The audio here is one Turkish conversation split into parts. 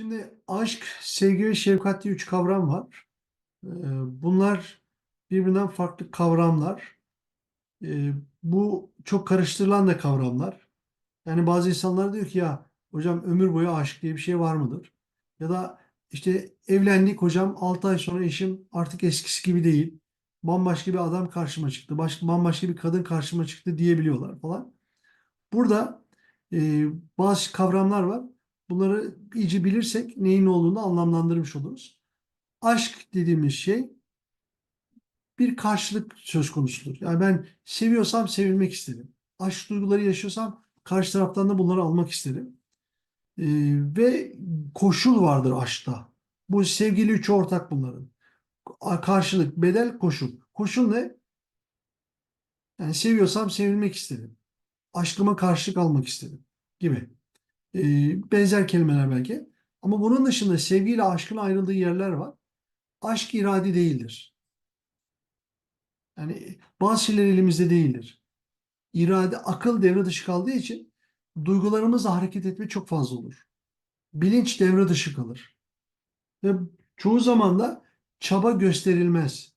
Şimdi aşk, sevgi ve şefkat diye üç kavram var. Ee, Bunlar birbirinden farklı kavramlar. Ee, Bu çok karıştırılan da kavramlar. Yani bazı insanlar diyor ki ya hocam ömür boyu aşk diye bir şey var mıdır? Ya da işte evlendik hocam 6 ay sonra eşim artık eskisi gibi değil. Bambaşka bir adam karşıma çıktı. Başka, bambaşka bir kadın karşıma çıktı diyebiliyorlar falan. Burada e, bazı kavramlar var. Bunları iyice bilirsek neyin ne olduğunu anlamlandırmış oluruz. Aşk dediğimiz şey bir karşılık söz konusudur. Yani ben seviyorsam sevilmek isterim. Aşk duyguları yaşıyorsam karşı taraftan da bunları almak isterim. Ee, ve koşul vardır aşkta. Bu sevgili üçü ortak bunların. Karşılık, bedel, koşul. Koşul ne? Yani seviyorsam sevilmek isterim. Aşkıma karşılık almak isterim gibi. Ee, benzer kelimeler belki. Ama bunun dışında sevgiyle aşkın ayrıldığı yerler var. Aşk iradi değildir. Yani bazı şeyler elimizde değildir. İrade, akıl devre dışı kaldığı için duygularımızla hareket etme çok fazla olur. Bilinç devre dışı kalır. Ve çoğu zaman da çaba gösterilmez.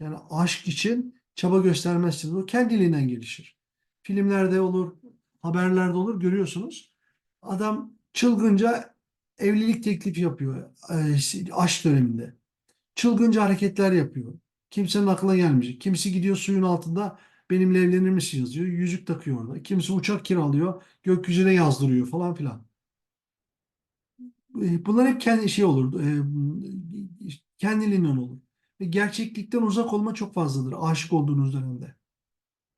Yani aşk için çaba göstermezsiniz. O kendiliğinden gelişir. Filmlerde olur, haberlerde olur görüyorsunuz. Adam çılgınca evlilik teklifi yapıyor e, aşk döneminde. Çılgınca hareketler yapıyor. Kimsenin aklına gelmeyecek. Kimisi gidiyor suyun altında benimle evlenir misin yazıyor. Yüzük takıyor orada. Kimisi uçak kiralıyor. Gökyüzüne yazdırıyor falan filan. E, Bunlar hep kendi şey olur. e, Kendiliğinden olur. Ve gerçeklikten uzak olma çok fazladır aşık olduğunuz dönemde.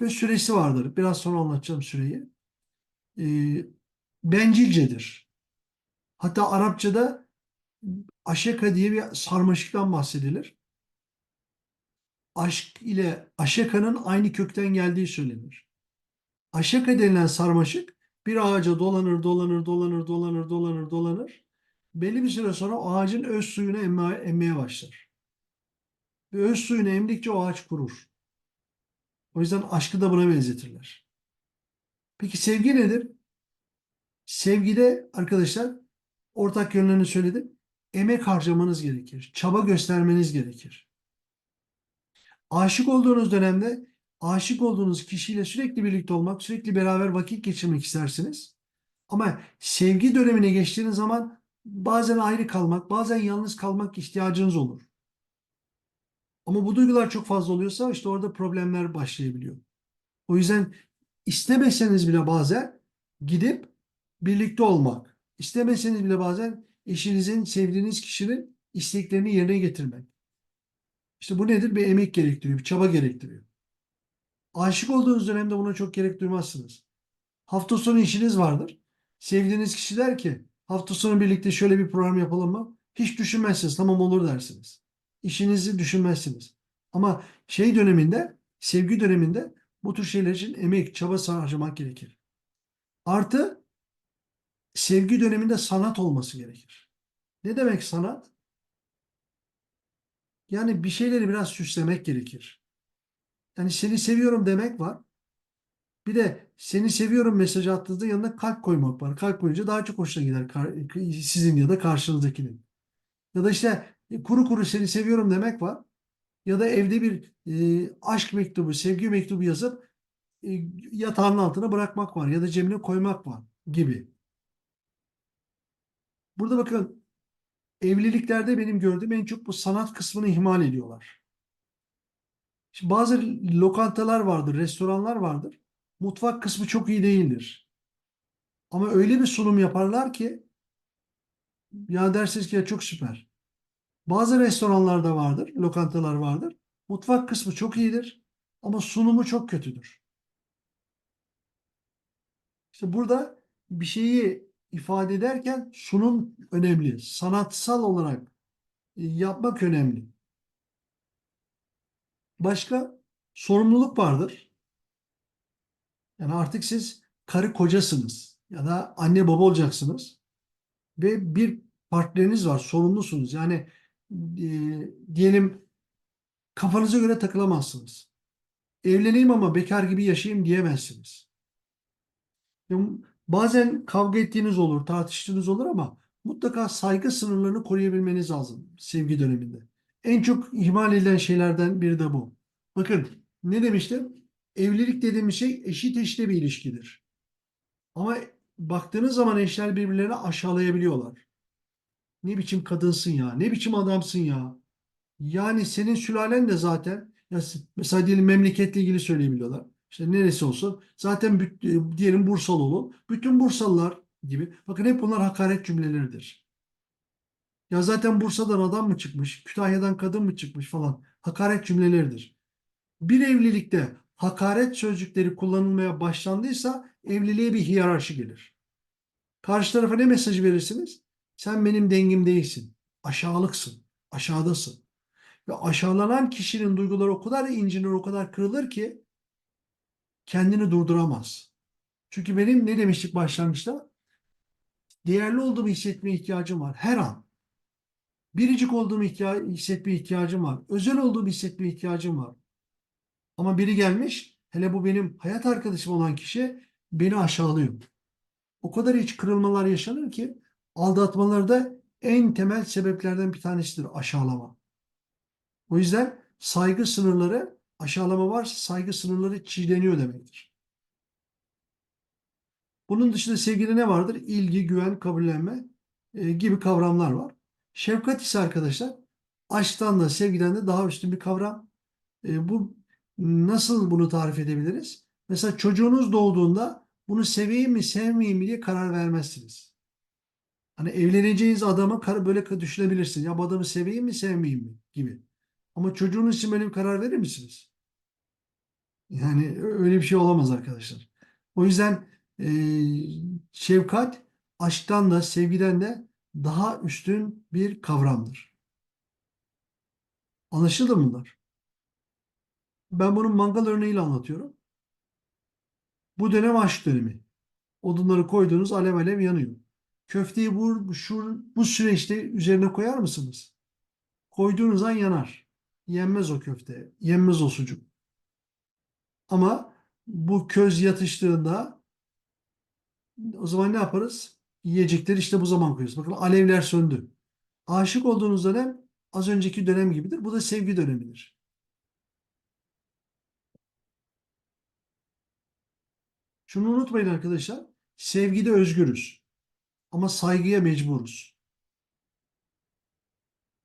Ve süresi vardır. Biraz sonra anlatacağım süreyi. Bencilcedir. Hatta Arapçada aşeka diye bir sarmaşıktan bahsedilir. Aşk ile aşekanın aynı kökten geldiği söylenir. Aşeka denilen sarmaşık bir ağaca dolanır, dolanır, dolanır, dolanır, dolanır, dolanır. Belli bir süre sonra ağacın öz suyunu emme, emmeye başlar. Ve öz suyunu emdikçe o ağaç kurur. O yüzden aşkı da buna benzetirler. Peki sevgi nedir? Sevgide arkadaşlar ortak yönlerini söyledim. Emek harcamanız gerekir. Çaba göstermeniz gerekir. Aşık olduğunuz dönemde aşık olduğunuz kişiyle sürekli birlikte olmak, sürekli beraber vakit geçirmek istersiniz. Ama sevgi dönemine geçtiğiniz zaman bazen ayrı kalmak, bazen yalnız kalmak ihtiyacınız olur. Ama bu duygular çok fazla oluyorsa işte orada problemler başlayabiliyor. O yüzden istemeseniz bile bazen gidip birlikte olmak, istemeseniz bile bazen eşinizin, sevdiğiniz kişinin isteklerini yerine getirmek. İşte bu nedir? Bir emek gerektiriyor, bir çaba gerektiriyor. Aşık olduğunuz dönemde buna çok gerek duymazsınız. Hafta sonu işiniz vardır. Sevdiğiniz kişi der ki hafta sonu birlikte şöyle bir program yapalım mı? Hiç düşünmezsiniz. Tamam olur dersiniz. İşinizi düşünmezsiniz. Ama şey döneminde, sevgi döneminde bu tür şeyler için emek, çaba harcamak gerekir. Artı sevgi döneminde sanat olması gerekir. Ne demek sanat? Yani bir şeyleri biraz süslemek gerekir. Yani seni seviyorum demek var. Bir de seni seviyorum mesajı attığınızda yanına kalp koymak var. Kalp koyunca daha çok hoşuna gider sizin ya da karşınızdakinin. Ya da işte e, kuru kuru seni seviyorum demek var. Ya da evde bir e, aşk mektubu, sevgi mektubu yazıp e, yatağın altına bırakmak var. Ya da cebine koymak var gibi. Burada bakın evliliklerde benim gördüğüm en çok bu sanat kısmını ihmal ediyorlar. Şimdi bazı lokantalar vardır, restoranlar vardır. Mutfak kısmı çok iyi değildir. Ama öyle bir sunum yaparlar ki ya dersiniz ki ya çok süper. Bazı restoranlarda vardır, lokantalar vardır. Mutfak kısmı çok iyidir ama sunumu çok kötüdür. İşte burada bir şeyi ifade ederken sunum önemli. Sanatsal olarak e, yapmak önemli. Başka sorumluluk vardır. Yani artık siz karı kocasınız ya da anne baba olacaksınız ve bir partneriniz var, sorumlusunuz. Yani e, diyelim kafanıza göre takılamazsınız. Evleneyim ama bekar gibi yaşayayım diyemezsiniz. Bazen kavga ettiğiniz olur, tartıştığınız olur ama mutlaka saygı sınırlarını koruyabilmeniz lazım sevgi döneminde. En çok ihmal edilen şeylerden biri de bu. Bakın ne demiştim? Evlilik dediğimiz şey eşit eşite bir ilişkidir. Ama baktığınız zaman eşler birbirlerini aşağılayabiliyorlar. Ne biçim kadınsın ya, ne biçim adamsın ya. Yani senin sülalen de zaten ya mesela diyelim memleketle ilgili söyleyebiliyorlar. İşte neresi olsun. Zaten e, diyelim Bursalı olun. Bütün Bursalılar gibi. Bakın hep bunlar hakaret cümleleridir. Ya zaten Bursa'dan adam mı çıkmış, Kütahya'dan kadın mı çıkmış falan. Hakaret cümleleridir. Bir evlilikte hakaret sözcükleri kullanılmaya başlandıysa evliliğe bir hiyerarşi gelir. Karşı tarafa ne mesajı verirsiniz? Sen benim dengim değilsin. Aşağılıksın. Aşağıdasın. Ve aşağılanan kişinin duyguları o kadar incinir, o kadar kırılır ki kendini durduramaz. Çünkü benim ne demiştik başlangıçta? Değerli olduğumu hissetme ihtiyacım var her an. Biricik olduğumu ihtiya- hissetme ihtiyacım var. Özel olduğumu hissetme ihtiyacım var. Ama biri gelmiş, hele bu benim hayat arkadaşım olan kişi beni aşağılıyor. O kadar iç kırılmalar yaşanır ki aldatmaları da en temel sebeplerden bir tanesidir aşağılama. O yüzden saygı sınırları aşağılama varsa saygı sınırları çiğneniyor demektir. Bunun dışında sevgide ne vardır? İlgi, güven, kabullenme e, gibi kavramlar var. Şefkat ise arkadaşlar aşktan da sevgiden de daha üstün bir kavram. E, bu nasıl bunu tarif edebiliriz? Mesela çocuğunuz doğduğunda bunu seveyim mi sevmeyeyim mi diye karar vermezsiniz. Hani evleneceğiniz adamı böyle düşünebilirsiniz. Ya bu adamı seveyim mi sevmeyeyim mi gibi. Ama çocuğunuz için böyle bir karar verir misiniz? Yani öyle bir şey olamaz arkadaşlar. O yüzden e, şefkat aşktan da sevgiden de daha üstün bir kavramdır. Anlaşıldı mı bunlar? Ben bunun mangal örneğiyle anlatıyorum. Bu dönem aşk dönemi. Odunları koyduğunuz alev alev yanıyor. Köfteyi bu, şu, bu süreçte üzerine koyar mısınız? Koyduğunuz an yanar. Yenmez o köfte. Yenmez o sucuk. Ama bu köz yatıştığında o zaman ne yaparız? Yiyecekleri işte bu zaman koyuyoruz. Bakın alevler söndü. Aşık olduğunuz dönem az önceki dönem gibidir. Bu da sevgi dönemidir. Şunu unutmayın arkadaşlar. Sevgide özgürüz. Ama saygıya mecburuz.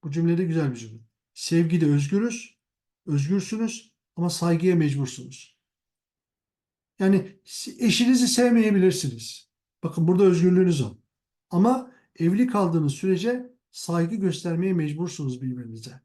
Bu cümlede güzel bir cümle. Sevgide özgürüz. Özgürsünüz ama saygıya mecbursunuz. Yani eşinizi sevmeyebilirsiniz. Bakın burada özgürlüğünüz var. Ama evli kaldığınız sürece saygı göstermeye mecbursunuz birbirinize.